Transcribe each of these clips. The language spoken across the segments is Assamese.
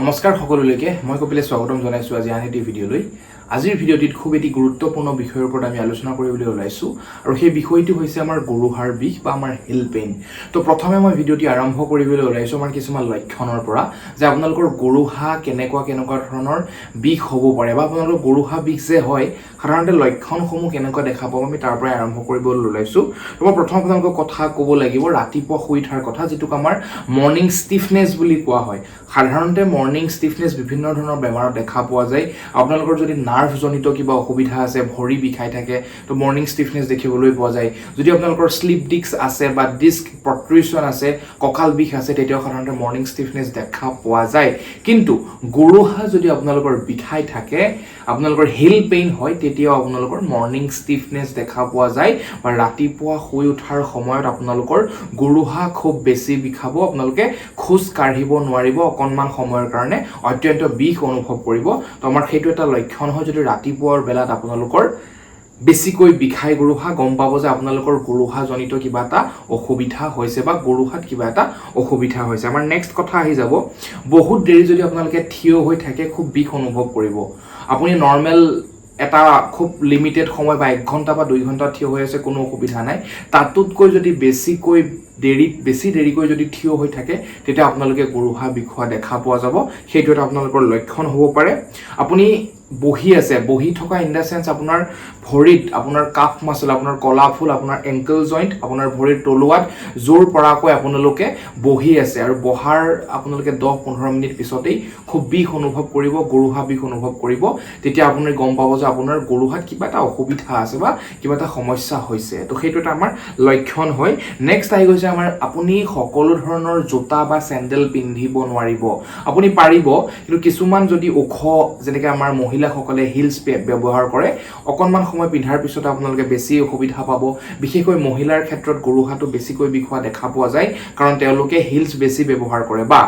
নমস্কাৰ সকলোলৈকে মই কপিলে স্বাগতম জনাইছোঁ আজি আন এটি ভিডিঅ'লৈ। আজিৰ ভিডিঅ'টিত খুব এটি গুৰুত্বপূৰ্ণ বিষয়ৰ ওপৰত আমি আলোচনা কৰিবলৈ ওলাইছোঁ আৰু সেই বিষয়টো হৈছে আমাৰ গৰুহাৰ বিষ বা আমাৰ হিল পেইন তো প্ৰথমে মই ভিডিঅ'টি আৰম্ভ কৰিবলৈ ওলাইছোঁ আমাৰ কিছুমান লক্ষণৰ পৰা যে আপোনালোকৰ গৰুহা কেনেকুৱা কেনেকুৱা ধৰণৰ বিষ হ'ব পাৰে বা আপোনালোকৰ গৰুহা বিষ যে হয় সাধাৰণতে লক্ষণসমূহ কেনেকুৱা দেখা পাব আমি তাৰ পৰাই আৰম্ভ কৰিবলৈ ওলাইছোঁ। তো মই প্ৰথম আপোনালোকক কথা ক'ব লাগিব ৰাতিপুৱা শুই উঠাৰ কথা যিটোক আমাৰ মৰ্ণিং ষ্টিফনেছ বুলি কোৱা হয়। সাধাৰণতে মৰ্ণিং ষ্টিফনেছ বিভিন্ন ধৰণৰ বেমাৰত দেখা পোৱা যায়। আপোনালোকৰ যদি নাৰ্ভজনিত কিবা অসুবিধা আছে, ভৰি বিষাই থাকে, তো মৰ্ণিং ষ্টিফনেছ দেখিবলৈ পোৱা যায়। যদি আপোনালোকৰ শ্লিপ ডিস্ক আছে বা ডিস্ক প্ৰট্ৰিউশ্যন আছে, কঁকাল বিষ আছে, তেতিয়াও সাধাৰণতে মৰ্ণিং ষ্টিফনেছ দেখা পোৱা যায়। কিন্তু গৰুহা যদি আপোনালোকৰ বিষাই থাকে আপোনালোকৰ হিল পেইন হয় তেতিয়াও আপোনালোকৰ মৰ্ণিং ষ্টিফনেছ দেখা পোৱা যায় বা ৰাতিপুৱা শুই উঠাৰ সময়ত আপোনালোকৰ গৰুহা খুব বেছি বিষাব আপোনালোকে খোজ কাঢ়িব নোৱাৰিব অকণমান সময়ৰ কাৰণে অত্যন্ত বিষ অনুভৱ কৰিব। তো আমাৰ সেইটো এটা লক্ষণ হয় যদি ৰাতিপুৱাৰ বেলাত আপোনালোকৰ বেছিকৈ বিষাই গৰুহা গম পাব যে আপোনালোকৰ গৰুহাজনিত কিবা এটা অসুবিধা হৈছে বা গৰুহাত কিবা এটা অসুবিধা হৈছে। আমাৰ নেক্সট কথা আহি যাব। বহুত দেৰি যদি আপোনালোকে থিয় হৈ থাকে খুব বিষ অনুভৱ কৰিব। আপুনি নৰ্মেল এটা খুব লিমিটেড সময় বা এক ঘণ্টা বা দুই ঘণ্টা থিয় হৈ আছে কোনো অসুবিধা নাই। তাতোতকৈ যদি বেছিকৈ দেৰিত বেছি দেৰিকৈ যদি থিয় হৈ থাকে তেতিয়া আপোনালোকে গৰুহা বিষোৱা দেখা পোৱা যাব। সেইটো এটা আপোনালোকৰ লক্ষণ হ'ব পাৰে। আপুনি বহি আছে বহি থকা ইন দ্য চেন্স আপোনাৰ ভৰিত আপোনাৰ কাফ মাচল আপোনাৰ কলা ফুল আপোনাৰ এংকেল জইণ্ট আপোনাৰ ভৰিৰ তলুৱাত জোৰ পৰাকৈ আপোনালোকে বহি আছে। আৰু বহাৰ আপোনালোকে দহ পোন্ধৰ মিনিট পিছতেই খুব বিষ অনুভৱ কৰিব গৰুহা বিষ অনুভৱ কৰিব। তেতিয়া আপুনি গম পাব যে আপোনাৰ গৰুহাত কিবা এটা অসুবিধা আছে বা কিবা এটা সমস্যা হৈছে। তো সেইটো এটা আমাৰ লক্ষণ হয়। নেক্সট আহি গৈছে আমাৰ আপুনি সকলো ধৰণৰ জোতা বা চেণ্ডেল পিন্ধিব নোৱাৰিব। আপুনি পাৰিব কিন্তু কিছুমান যদি ওখ যেনেকৈ আমাৰ মহিলাসকলে হিলছ ব্যৱহাৰ কৰে। অকণমান সময় পিন্ধাৰ পিছত আপোনালোকে বেছি অসুবিধা পাব। বিশেষকৈ মহিলাৰ ক্ষেত্ৰত গৰুহাটো বেছিকৈ বিষোৱা দেখা পোৱা যায় কাৰণ তেওঁলোকে হিলছ বেছি ব্যৱহাৰ কৰে। বা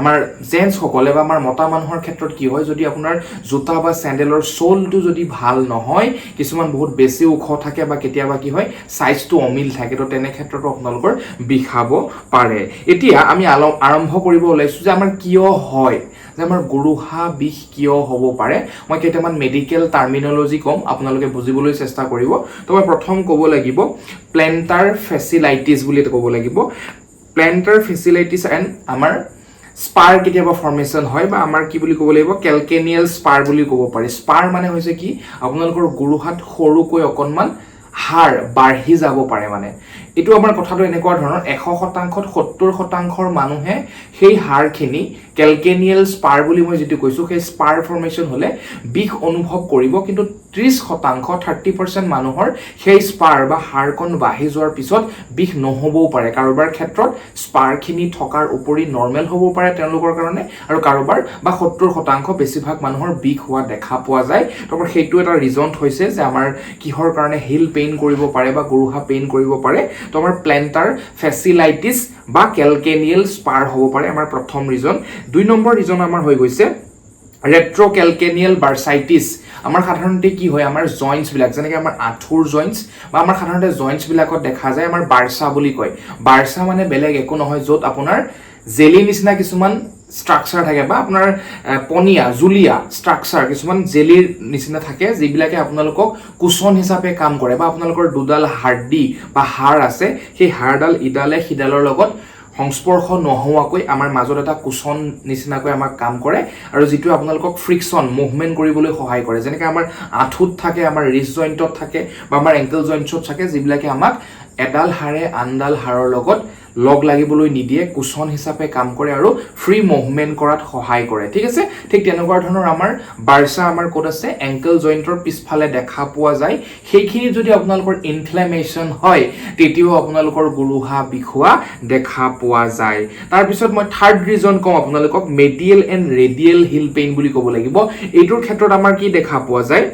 আমাৰ জেণ্টছসকলে বা আমাৰ মতা মানুহৰ ক্ষেত্ৰত কি হয় যদি আপোনাৰ জোতা বা চেণ্ডেলৰ চ'লটো যদি ভাল নহয় কিছুমান বহুত বেছি ওখ থাকে বা কেতিয়াবা কি হয় চাইজটো অমিল থাকে তো তেনে ক্ষেত্ৰতো আপোনালোকৰ বিষাব পাৰে। এতিয়া আমি আৰম্ভ কৰিব ওলাইছোঁ যে আমাৰ কিয় হয়। যে আমাৰ গৰুহা বিষ কিয় হ'ব পাৰে মই কেইটামান মেডিকেল টাৰ্মিনলজি ক'ম আপোনালোকে বুজিবলৈ চেষ্টা কৰিব। তো মই প্ৰথম ক'ব লাগিব প্লেণ্টাৰ ফেচিলাইটিছ বুলি ক'ব লাগিব। প্লেণ্টাৰ ফেচিলাইটিছ এণ্ড আমাৰ স্পাৰ কেতিয়াবা ফৰ্মেশ্যন হয় বা আমাৰ কি বুলি ক'ব লাগিব কেলকেনিয়েল স্পাৰ বুলি ক'ব পাৰি। স্পাৰ মানে হৈছে কি? আপোনালোকৰ গৰুহাত সৰুকৈ অকণমান হাড় বাঢ়ি যাব পাৰে মানে। এইটো আমাৰ কথাটো এনেকুৱা ধৰণৰ এশ শতাংশত সত্তৰ শতাংশৰ মানুহে সেই হাড়খিনি কেলকেনিয়েল স্পাৰ বুলি মই যিটো কৈছোঁ সেই স্পাৰ ফৰ্মেশ্যন হ'লে বিষ অনুভৱ কৰিব কিন্তু ত্ৰিছ শতাংশ থাৰ্টি পাৰ্চেণ্ট মানুহৰ সেই স্পাৰ বা হাড়কণ বাঢ়ি যোৱাৰ পিছত বিষ নহ'বও পাৰে। কাৰোবাৰ ক্ষেত্ৰত স্পাৰখিনি থকাৰ উপৰি নৰ্মেল হ'ব পাৰে তেওঁলোকৰ কাৰণে আৰু কাৰোবাৰ বা সত্তৰ শতাংশ বেছিভাগ মানুহৰ বিষ হোৱা দেখা পোৱা যায়। তো আমাৰ সেইটো এটা ৰিজন হৈছে যে আমাৰ কিহৰ কাৰণে হিল পেইন কৰিব পাৰে বা গৰুহা পেইন কৰিব পাৰে। তো আমাৰ প্লেণ্টাৰ ফেচিলাইটিছ বা কেলকেনিয়েল স্পাৰ হ'ব পাৰে আমাৰ প্ৰথম ৰিজন দুই নম্বৰ ৰিজন আমাৰ হৈ গৈছে ৰেট্ৰ'কেলকেনিয়েল বাৰ্চাইটিছ আমাৰ সাধাৰণতে কি হয়, আমাৰ জইণ্টছবিলাক যেনেকৈ আমাৰ আঁঠুৰ জইণ্টছ বা আমাৰ সাধাৰণতে জইণ্টছবিলাকত দেখা যায়, আমাৰ বাৰ্চা বুলি কয়। বাৰ্চা মানে বেলেগ একো নহয়, য'ত আপোনাৰ জেলি নিচিনা কিছুমান ষ্ট্ৰাকচাৰ থাকে বা আপোনাৰ পনীয়া, জুলীয়া ষ্ট্ৰাকচাৰ কিছুমান জেলিৰ নিচিনা থাকে, যিবিলাকে আপোনালোকক কুচন হিচাপে কাম কৰে বা আপোনালোকৰ দুডাল হাৰ্ডি বা হাড় আছে, সেই হাড়ডাল ইডালে সিডালৰ লগত সংস্পৰ্শ নোহোৱাকৈ আমাৰ মাজত এটা কুচন নিচিনাকৈ আমাক কাম কৰে আৰু যিটো আপোনালোকক ফ্ৰিকশ্যন মুভমেণ্ট কৰিবলৈ সহায় কৰে। যেনেকৈ আমাৰ আঁঠুত থাকে আমাৰ ৰিষ্ট জইণ্টত থাকে বা আমাৰ এংকেল জইণ্টছত থাকে যিবিলাকে আমাক এডাল হাড়ে আনডাল হাড়ৰ লগত লগ লাগিবলৈ নিদিয়ে কুচন হিচাপে কাম কৰে আৰু ফ্ৰী মুভমেণ্ট কৰাত সহায় কৰে। ঠিক আছে? ঠিক তেনেকুৱা ধৰণৰ আমাৰ বাৰ্চা আমাৰ ক'ত আছে? এংকেল জইণ্টৰ পিছফালে দেখা পোৱা যায়। সেইখিনি যদি আপোনালোকৰ ইনফ্লেমেশ্যন হয় তেতিয়াও আপোনালোকৰ গৰুহা বিষোৱা দেখা পোৱা যায়। তাৰপিছত মই থাৰ্ড ৰিজন কওঁ আপোনালোকক medial and radial heel pain বুলি ক'ব লাগিব। এইটোৰ ক্ষেত্ৰত আমাৰ কি দেখা পোৱা যায়?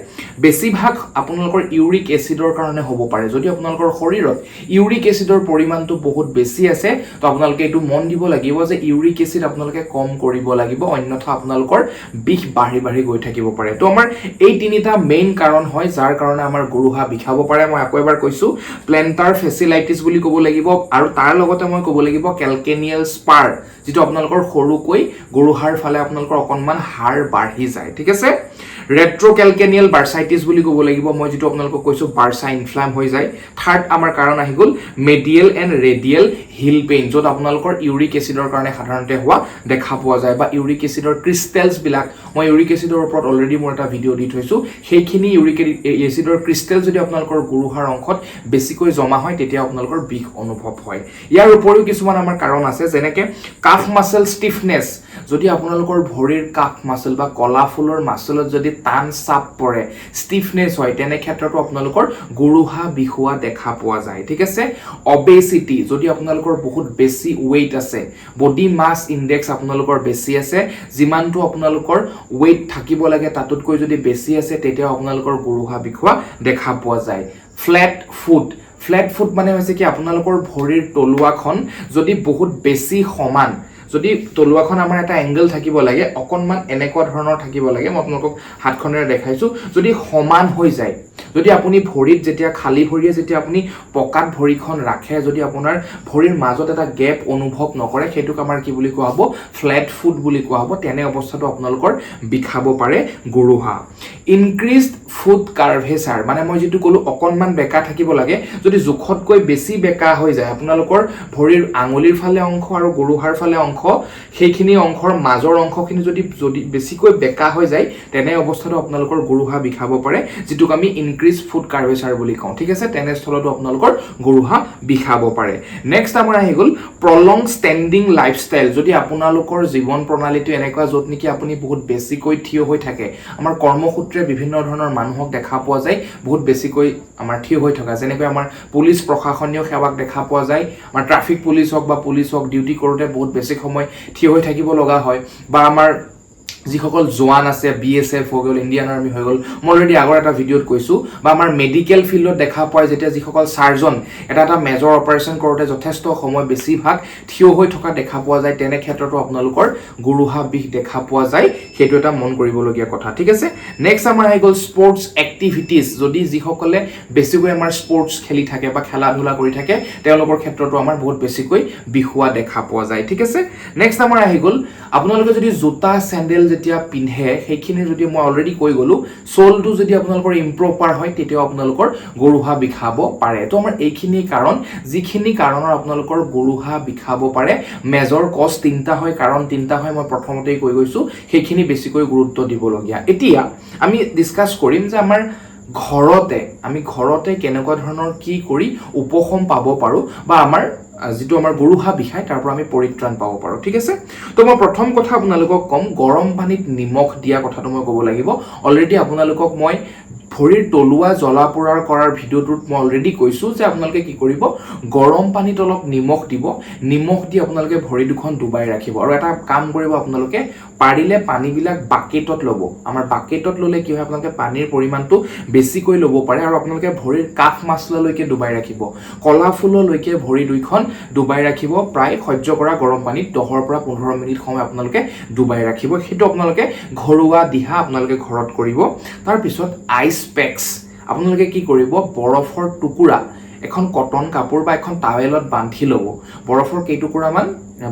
বেছিভাগ আপোনালোকৰ ইউৰিক এচিডৰ কাৰণে হ'ব পাৰে। যদি আপোনালোকৰ শৰীৰত ইউৰিক এচিডৰ পৰিমাণটো বহুত বেছি আছে তো আপোনালোকে এইটো মন দিব লাগিব যে ইউৰিক এচিড আপোনালোকে কম কৰিব লাগিব অন্যথা আপোনালোকৰ বিষ বাঢ়ি বাঢ়ি গৈ থাকিব পাৰে। তো আমাৰ এই তিনিটা মেইন কাৰণ হয় যাৰ কাৰণে আমাৰ গৰুহা বিষাব পাৰে। মই আকৌ এবাৰ কৈছোঁ প্লেণ্টাৰ ফেচিলাইটিছ বুলি ক'ব লাগিব আৰু তাৰ লগতে মই ক'ব লাগিব কেলকেনিয়েল স্পাৰ যিটো আপোনালোকৰ সৰুকৈ গৰুহাৰ ফালে আপোনালোকৰ অকণমান হাড় বাঢ়ি যায়। ঠিক আছে? ৰেট্ৰ'কেলকেনিয়েল বাৰ্চাইটিছ বুলি ক'ব লাগিব। মই যিটো আপোনালোকক কৈছোঁ বাৰ্চা ইনফ্লাম হৈ যায়। থাৰ্ড আমাৰ কাৰণ আহি গ'ল medial and radial heel pain য'ত আপোনালোকৰ ইউৰিক এচিডৰ কাৰণে সাধাৰণতে হোৱা দেখা পোৱা যায় বা ইউৰিক এচিডৰ ক্ৰিষ্টেলছবিলাক মই ইউৰিক এচিডৰ ওপৰত অলৰেডি মোৰ এটা ভিডিঅ' দি থৈছোঁ। সেইখিনি ইউৰিক এচিডৰ ক্ৰিষ্টেল যদি আপোনালোকৰ গুৰুহাৰ অংশত বেছিকৈ জমা হয় তেতিয়া আপোনালোকৰ বিষ অনুভৱ হয়। ইয়াৰ উপৰিও কিছুমান আমাৰ কাৰণ আছে যেনেকৈ কাফ মাচেল ষ্টিফনেছ যদি আপোনালোকৰ ভৰিৰ কাফ মাচল বা কলা ফুলৰ মাচলত যদি টান চাপ পৰে। ষ্টিফনেছ হয় তেনে ক্ষেত্ৰতো আপোনালোকৰ গুৰুহা বিষোৱা দেখা পোৱা যায় ঠিক আছে? অবেচিটি যদি আপোনালোকৰ বহুত বেছি ৱেইট আছে বডি মাছ ইণ্ডেক্স আপোনালোকৰ বেছি আছে যিমানটো আপোনালোকৰ ৱেইট থাকিব লাগে তাতোতকৈ যদি বেছি আছে তেতিয়াও আপোনালোকৰ গুৰুহা বিষোৱা দেখা পোৱা যায়। ফ্লেট ফুট ফ্লেট ফুট মানে হৈছে কি আপোনালোকৰ ভৰিৰ তলুৱাখন যদি বহুত বেছি সমান যদি তলুৱাখন আমাৰ এটা এংগল থাকিব লাগে অকণমান এনেকুৱা ধৰণৰ থাকিব লাগে, মই আপোনালোকক হাতখনেৰে দেখাইছোঁ। যদি সমান হৈ যায়, যদি আপুনি ভৰিত যেতিয়া খালী ভৰিয়ে যেতিয়া আপুনি পকাত ভৰিখন ৰাখে, যদি আপোনাৰ ভৰিৰ মাজত এটা গেপ অনুভৱ নকৰে, সেইটোক আমাৰ কি বুলি কোৱা হ'ব? ফ্লেট ফুট বুলি কোৱা হ'ব। তেনে অৱস্থাটো আপোনালোকৰ বিষাব পাৰে, গুৰুহা। ইনক্ৰিজড ফুট কাৰ্ভেচাৰ মানে মই যিটো ক'লোঁ অকণমান বেকা থাকিব লাগে। যদি জোখতকৈ বেছি বেকা হৈ যায়, আপোনালোকৰ ভৰিৰ আঙুলিৰ ফালে অংশ আৰু গৰুহাৰ ফালে অংশ সেইখিনি অংশৰ মাজৰ অংশখিনি যদি যদি বেছিকৈ বেকা হৈ যায় তেনে অৱস্থাতো আপোনালোকৰ গৰুহা বিষাব পাৰে যিটোক আমি ইনক্ৰিজ ফুট কাৰ্ভেচাৰ বুলি কওঁ। ঠিক আছে? তেনেস্থলতো আপোনালোকৰ গৰুহা বিষাব পাৰে। নেক্সট আমাৰ আহি গ'ল প্ৰলং ষ্টেণ্ডিং লাইফষ্টাইল যদি আপোনালোকৰ জীৱন প্ৰণালীটো এনেকুৱা য'ত নেকি আপুনি বহুত বেছিকৈ থিয় হৈ থাকে আমাৰ কৰ্মসূত্ৰে বিভিন্ন ধৰণৰ মানুহক দেখা পোৱা যায় বহুত বেছিকৈ আমাৰ থিয় হৈ থকা। যেনেকৈ আমাৰ পুলিচ প্ৰশাসনীয় সেৱাক দেখা পোৱা যায় আমাৰ ট্ৰাফিক পুলিচ হওক বা পুলিচ হওক ডিউটি কৰোঁতে বহুত বেছি সময় থিয় হৈ থাকিব লগা হয় বা আমাৰ যিসকল জোৱান আছে বি এছ এফ হৈ গ'ল ইণ্ডিয়ান আৰ্মি হৈ গ'ল মই অলৰেডি আগৰ এটা ভিডিঅ'ত কৈছোঁ বা আমাৰ মেডিকেল ফিল্ডত দেখা পায় যেতিয়া যিসকল চাৰ্জন এটা এটা মেজৰ অপাৰেশ্যন কৰোঁতে যথেষ্ট সময় বেছিভাগ থিয় হৈ থকা দেখা পোৱা যায় তেনে ক্ষেত্ৰতো আপোনালোকৰ গুৰুহা বিষ দেখা পোৱা যায় সেইটো এটা মন কৰিবলগীয়া কথা। ঠিক আছে? নেক্সট আমাৰ আহি গ'ল স্পৰ্টছ এক্টিভিটিজ যদি যিসকলে বেছিকৈ আমাৰ স্পৰ্টছ খেলি থাকে বা খেলা ধূলা কৰি থাকে তেওঁলোকৰ ক্ষেত্ৰতো আমাৰ বহুত বেছিকৈ বিষোৱা দেখা পোৱা যায়। ঠিক আছে? নেক্সট আমাৰ আহি গ'ল আপোনালোকে যদি জোতা চেণ্ডেল যেতিয়া পিন্ধে সেইখিনি যদি মই অলৰেডি কৈ গ'লোঁ চ'লটো যদি আপোনালোকৰ ইম্প্ৰপাৰ হয় তেতিয়াও আপোনালোকৰ গৰুহা বিষাব পাৰে। তো আমাৰ এইখিনি কাৰণ যিখিনি কাৰণৰ আপোনালোকৰ গৰুহা বিষাব পাৰে মেজৰ কজ তিনিটা হয়। কাৰণ তিনিটা হয় মই প্ৰথমতেই কৈ গৈছোঁ সেইখিনি বেছিকৈ গুৰুত্ব দিবলগীয়া। এতিয়া আমি ডিছকাছ কৰিম যে আমাৰ ঘৰতে আমি ঘৰতে কেনেকুৱা ধৰণৰ কি কৰি উপশম পাব পাৰোঁ বা আমাৰ যিটো আমাৰ গৰুহা বিষায় তাৰ পৰা আমি পৰিত্ৰাণ পাব পাৰোঁ ঠিক আছে? তো মই প্ৰথম কথা আপোনালোকক ক'ম গৰম পানীত নিমখ দিয়া কথাটো মই ক'ব লাগিব। অলৰেডি আপোনালোকক মই ভৰিৰ তলুৱা জ্বলা পোৰাৰ কৰাৰ ভিডিঅ'টোত মই অলৰেডি কৈছোঁ যে আপোনালোকে কি কৰিব গৰম পানীত অলপ নিমখ দিব। নিমখ দি আপোনালোকে ভৰি দুখন ডুবাই ৰাখিব। আৰু এটা কাম কৰিব আপোনালোকে পাৰিলে পানীবিলাক বাকেটত ল'ব। আমাৰ বাকেটত ল'লে কি হয় আপোনালোকে পানীৰ পৰিমাণটো বেছিকৈ ল'ব পাৰে আৰু আপোনালোকে ভৰিৰ কাষ মাচলালৈকে ডুবাই ৰাখিব। কলা ফুললৈকে ভৰি দুইখন ডুবাই ৰাখিব। প্ৰায় সহ্য কৰা গৰম পানীত দহৰ পৰা পোন্ধৰ মিনিট সময় আপোনালোকে ডুবাই ৰাখিব। সেইটো আপোনালোকে ঘৰুৱা দিহা আপোনালোকে ঘৰত কৰিব। তাৰপিছত আইচ পেক্স আপোনালোকে কি কৰিব? বৰফৰ টুকুৰা এখন কটন কাপোৰ বা এখন টাৱেলত বান্ধি ল'ব। বৰফৰ কেইটুকুৰামান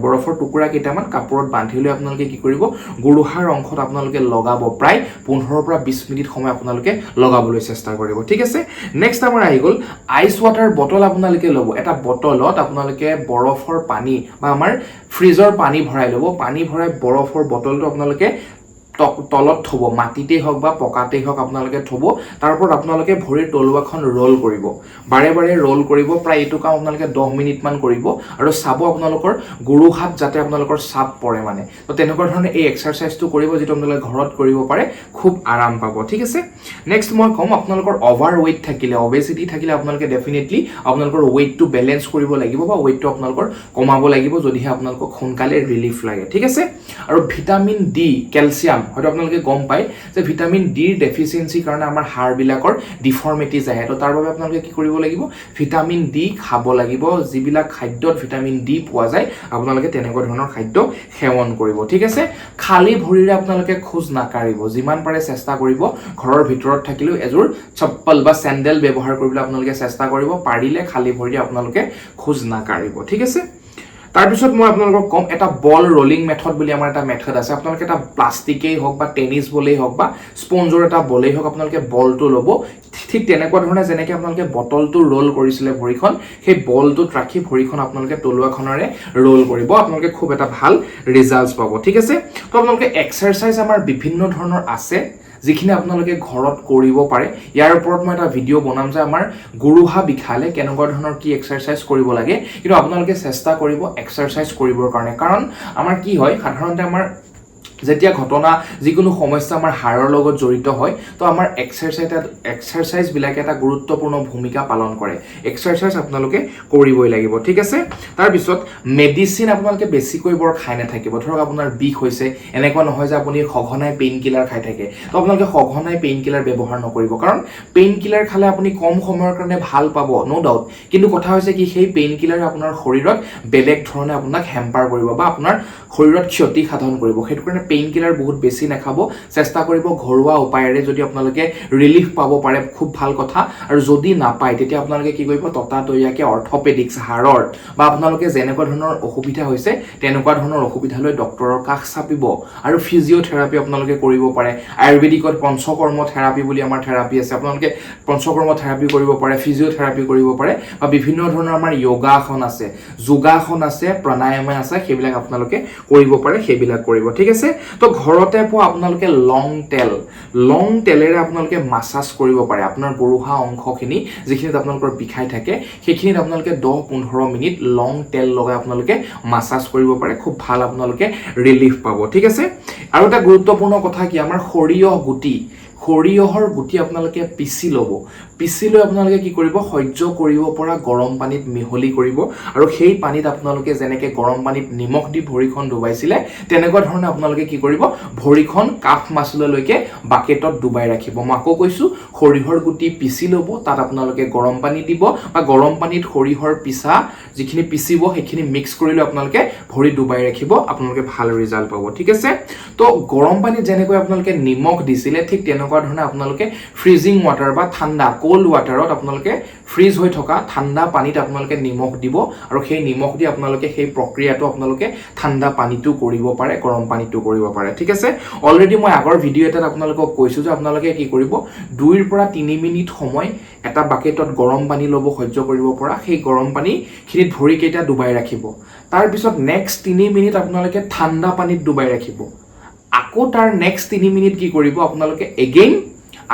বৰফৰ টুকুৰা কেইটামান কাপোৰত বান্ধি লৈ আপোনালোকে কি কৰিব? গুৰুহাৰ অংশত আপোনালোকে লগাব প্ৰায় পোন্ধৰৰ পৰা বিছ মিনিট সময় আপোনালোকে লগাবলৈ চেষ্টা কৰিব। ঠিক আছে? নেক্সট আমাৰ আহি গ'ল আইচ ৱাটাৰ বটল আপোনালোকে ল'ব। এটা বটলত আপোনালোকে বৰফৰ পানী বা আমাৰ ফ্ৰিজৰ পানী ভৰাই ল'ব। পানী ভৰাই বৰফৰ বটলটো আপোনালোকে তলত থ'ব, মাটিতেই হওক বা পকাতেই হওক আপোনালোকে থ'ব, তাৰ ওপৰত আপোনালোকে ভৰিৰ তলুৱাখন ৰ'ল কৰিব। বাৰে বাৰে ৰ'ল কৰিব, প্ৰায় এইটো কাম আপোনালোকে দহ মিনিটমান কৰিব আৰু চাব আপোনালোকৰ গুৰুহাত যাতে আপোনালোকৰ চাপ পৰে মানে। তো তেনেকুৱা ধৰণে এই এক্সাৰচাইজটো কৰিব যিটো আপোনালোকে ঘৰত কৰিব পাৰে, খুব আৰাম পাব, ঠিক আছে? নেক্সট মই ক'ম, আপোনালোকৰ অভাৰ ৱেইট থাকিলে অবেচিটি থাকিলে আপোনালোকে ডেফিনেটলি আপোনালোকৰ ৱেইটটো বেলেঞ্চ কৰিব লাগিব বা ৱেইটটো আপোনালোকৰ কমাব লাগিব, যদিহে আপোনালোকক সোনকালে ৰিলিফ লাগে, ঠিক আছে? আৰু ভিটামিন ডি কেলচিয়াম হয়তো আপোনালোকে গম পায় যে ভিটামিন ডিৰ ডেফিচিয়েঞ্চিৰ কাৰণে আমাৰ হাড়বিলাকৰ ডিফৰ্মিটিজ আহে। তো তাৰ বাবে আপোনালোকে কি কৰিব লাগিব? ভিটামিন ডি খাব লাগিব। যিবিলাক খাদ্যত ভিটামিন ডি পোৱা যায়, আপোনালোকে তেনেকুৱা ধৰণৰ খাদ্য সেৱন কৰিব। ঠিক আছে? খালী ভৰিৰে আপোনালোকে খোজ নাকাঢ়িব। যিমান পাৰে চেষ্টা কৰিব। ঘৰৰ ভিতৰত থাকিলেও এযোৰ চপ্পল বা চেণ্ডেল ব্যৱহাৰ কৰিবলৈ আপোনালোকে চেষ্টা কৰিব। পাৰিলে খালী ভৰিৰে আপোনালোকে খোজ নাকাঢ়িব। ঠিক আছে? তাৰপিছত মই আপোনালোকক ক'ম এটা বল ৰলিং মেথড বুলি আমাৰ এটা মেথড আছে। আপোনালোকে এটা প্লাষ্টিকেই হওক বা টেনিছ বলেই হওক বা স্পঞ্জৰ এটা বলেই হওক আপোনালোকে বলটো ল'ব। ঠিক তেনেকুৱা ধৰণে যেনেকৈ আপোনালোকে বটলটো ৰোল কৰিছিলে ভৰিখন সেই বলটোত ৰাখি ভৰিখন আপোনালোকে তলুৱাখনেৰে ৰোল কৰিব। আপোনালোকে খুব এটা ভাল ৰিজাল্টছ পাব। ঠিক আছে? তো আপোনালোকে এক্সাৰচাইজ আমাৰ বিভিন্ন ধৰণৰ আছে। যিখিনি আপোনালোকে ঘৰত কৰিব পাৰে ইয়াৰ ওপৰত মই এটা ভিডিঅ' বনাম যে আমাৰ গুৰুহা বিষালে কেনেকুৱা ধৰণৰ কি এক্সাৰচাইজ কৰিব লাগে। কিন্তু আপোনালোকে চেষ্টা কৰিব এক্সাৰচাইজ কৰিবৰ কাৰণে। কাৰণ আমাৰ কি হয় সাধাৰণতে আমাৰ যেতিয়া ঘটনা যিকোনো সমস্যা আমাৰ হাড়ৰ লগত জড়িত হয় তো আমাৰ এক্সাৰচাইজ এক্সাৰচাইজবিলাকে এটা গুৰুত্বপূৰ্ণ ভূমিকা পালন কৰে। এক্সাৰচাইজ আপোনালোকে কৰিবই লাগিব ঠিক আছে? তাৰপিছত মেডিচিন আপোনালোকে বেছিকৈ বৰ খাই নাথাকিব। ধৰক আপোনাৰ বিষ হৈছে এনেকুৱা নহয় যে আপুনি সঘনাই পেইন কিলাৰ খাই থাকে। তো আপোনালোকে সঘনাই পেইন কিলাৰ ব্যৱহাৰ নকৰিব। কাৰণ পেইন কিলাৰ খালে আপুনি কম সময়ৰ কাৰণে ভাল পাব ন' ডাউট কিন্তু কথা হৈছে কি সেই পেইন কিলাৰে আপোনাৰ শৰীৰত বেলেগ ধৰণে আপোনাক হেম্পাৰ কৰিব বা আপোনাৰ শৰীৰত ক্ষতি সাধন কৰিব। সেইটো কাৰণে পেইন কিলাৰ বহুত বেছি নাখাব। চেষ্টা কৰিব ঘৰুৱা উপায়েৰে যদি আপোনালোকে ৰিলিফ পাব পাৰে খুব ভাল কথা। আৰু যদি নাপায় তেতিয়া আপোনালোকে কি কৰিব? ততাতৈয়াকৈ অৰ্থপেডিক্স হাড়ৰ বা আপোনালোকে যেনেকুৱা ধৰণৰ অসুবিধা হৈছে তেনেকুৱা ধৰণৰ অসুবিধালৈ ডক্তৰৰ কাষ চাপিব। আৰু ফিজিঅ'থেৰাপি আপোনালোকে কৰিব পাৰে। আয়ুৰ্বেদিকত পঞ্চকৰ্ম থেৰাপি বুলি আমাৰ থেৰাপি আছে। আপোনালোকে পঞ্চকৰ্ম থেৰাপি কৰিব পাৰে ফিজিঅ'থেৰাপি কৰিব পাৰে বা বিভিন্ন ধৰণৰ আমাৰ য়োগাসন আছে। যোগাসন আছে প্ৰাণায়াম আছে সেইবিলাক আপোনালোকে কৰিব পাৰে, সেইবিলাক কৰিব। ঠিক আছে? তো ঘৰতে পোৱা আপোনালোকে লং তেল। লং তেলেৰে আপোনালোকে মাছাজ কৰিব পাৰে। আপোনাৰ গৰুহা অংশখিনি যিখিনিত আপোনালোকৰ বিষাই থাকে, সেইখিনিত আপোনালোকে দহ, পোন্ধৰ মিনিট লং তেল লগাই আপোনালোকে মাছাজ কৰিব পাৰে। খুব ভালো আপোনালোকে ৰিলিফ পাব। ঠিক আছে? আৰু এটা গুৰুত্বপূৰ্ণ কথা কি? আমাৰ সৰিয়হ গুটি, সৰিয়হৰ গুটি আপোনালোকে পিচি ল'ব। পিচি লৈ আপোনালোকে কি কৰিব সহ্য কৰিব পৰা গৰম পানীত মিহলি কৰিব আৰু সেই পানীত আপোনালোকে যেনেকৈ গৰম পানীত নিমখ দি ভৰিখন ডুবাইছিলে তেনেকুৱা ধৰণে আপোনালোকে কি কৰিব ভৰিখন কাফ মাচুললৈকে বাকেটত ডুবাই ৰাখিব। মই আকৌ কৈছোঁ সৰিয়হৰ গুটি পিচি ল'ব তাত আপোনালোকে গৰম পানী দিব বা গৰম পানীত সৰিয়হৰ পিচা যিখিনি পিচিব সেইখিনি মিক্স কৰি লৈ আপোনালোকে ভৰি ডুবাই ৰাখিব আপোনালোকে ভাল ৰিজাল্ট পাব ঠিক আছে? তো গৰম পানীত যেনেকৈ আপোনালোকে নিমখ দিছিলে ঠিক তেনেকুৱা ধৰণে আপোনালোকে ফ্ৰিজিং ৱাটাৰ বা ঠাণ্ডা ক'ল্ড ৱাটাৰত আপোনালোকে ফ্ৰিজ হৈ থকা ঠাণ্ডা পানীত আপোনালোকে নিমখ দিব আৰু সেই নিমখ দি আপোনালোকে সেই প্ৰক্ৰিয়াটো আপোনালোকে ঠাণ্ডা পানীটো কৰিব পাৰে গৰম পানীটো কৰিব পাৰে। ঠিক আছে? অলৰেডি মই আগৰ ভিডিঅ' এটাত আপোনালোকক কৈছোঁ যে আপোনালোকে কি কৰিব দুইৰ পৰা তিনি মিনিট সময় এটা বাকেটত গৰম পানী ল'ব সহ্য কৰিব পৰা সেই গৰম পানীখিনিত ভৰিকেইটা ডুবাই ৰাখিব। তাৰপিছত নেক্সট তিনি মিনিট আপোনালোকে ঠাণ্ডা পানীত ডুবাই ৰাখিব। আকৌ তাৰ নেক্সট তিনি মিনিট কি কৰিব আপোনালোকে এগেইন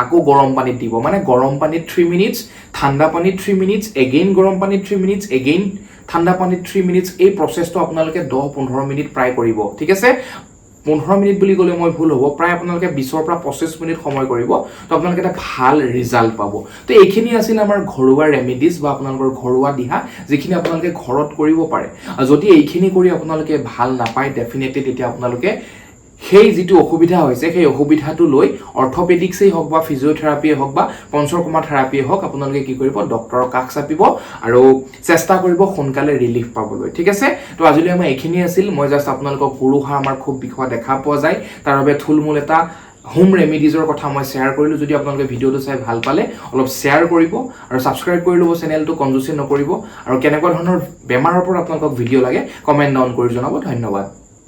আকৌ গৰম পানীত দিব। মানে গৰম পানীত থ্ৰী মিনিটছ ঠাণ্ডা পানীত থ্ৰী মিনিটছ এগেইন গৰম পানীত থ্ৰী মিনিটছ এগেইন ঠাণ্ডা পানীত থ্ৰী মিনিটছ এই প্ৰচেছটো আপোনালোকে দহ পোন্ধৰ মিনিট প্ৰায় কৰিব ঠিক আছে? পোন্ধৰ মিনিট বুলি ক'লে মই ভুল হ'ব প্ৰায় আপোনালোকে বিছৰ পৰা পঁচিছ মিনিট সময় কৰিব তো আপোনালোকে এটা ভাল ৰিজাল্ট পাব। তো এইখিনি আছিল আমাৰ ঘৰুৱা ৰেমেডিজ বা আপোনালোকৰ ঘৰুৱা দিহা যিখিনি আপোনালোকে ঘৰত কৰিব পাৰে। যদি এইখিনি কৰি আপোনালোকে ভাল নাপায় ডেফিনেটলি তেতিয়া আপোনালোকে সেই যিটো অসুবিধা হৈছে, সেই অসুবিধাটো লৈ অৰ্থপেডিক্সেই হওক বা ফিজিঅ'থেৰাপিয়ে হওক বা পঞ্চকৰ্মা থেৰাপিয়ে হওক, আপোনালোকে কি কৰিব ডক্তৰৰ কাষ চাপিব আৰু চেষ্টা কৰিব সোনকালে ৰিলিফ পাবলৈ। ঠিক আছে? তো আজিলৈ আমাৰ এইখিনি আছিল। মই জাষ্ট আপোনালোকক গুৰুহা আমাৰ খুব বিষোৱা দেখা পোৱা যায়। তাৰ বাবে থুলমূল এটা হোম ৰেমেডিজৰ কথা মই শ্বেয়াৰ কৰিলোঁ। যদি আপোনালোকে ভিডিঅ'টো চাই ভালো পালে, অলপ শ্বেয়াৰ কৰিব আৰু ছাবস্ক্ৰাইব কৰি ল'ব চেনেলটো কনজুচি নকৰিব আৰু কেনেকুৱা ধৰণৰ বেমাৰৰ পৰা আপোনালোকক ভিডিঅ' লাগে কমেণ্ট ডাউন কৰি জনাব। ধন্যবাদ।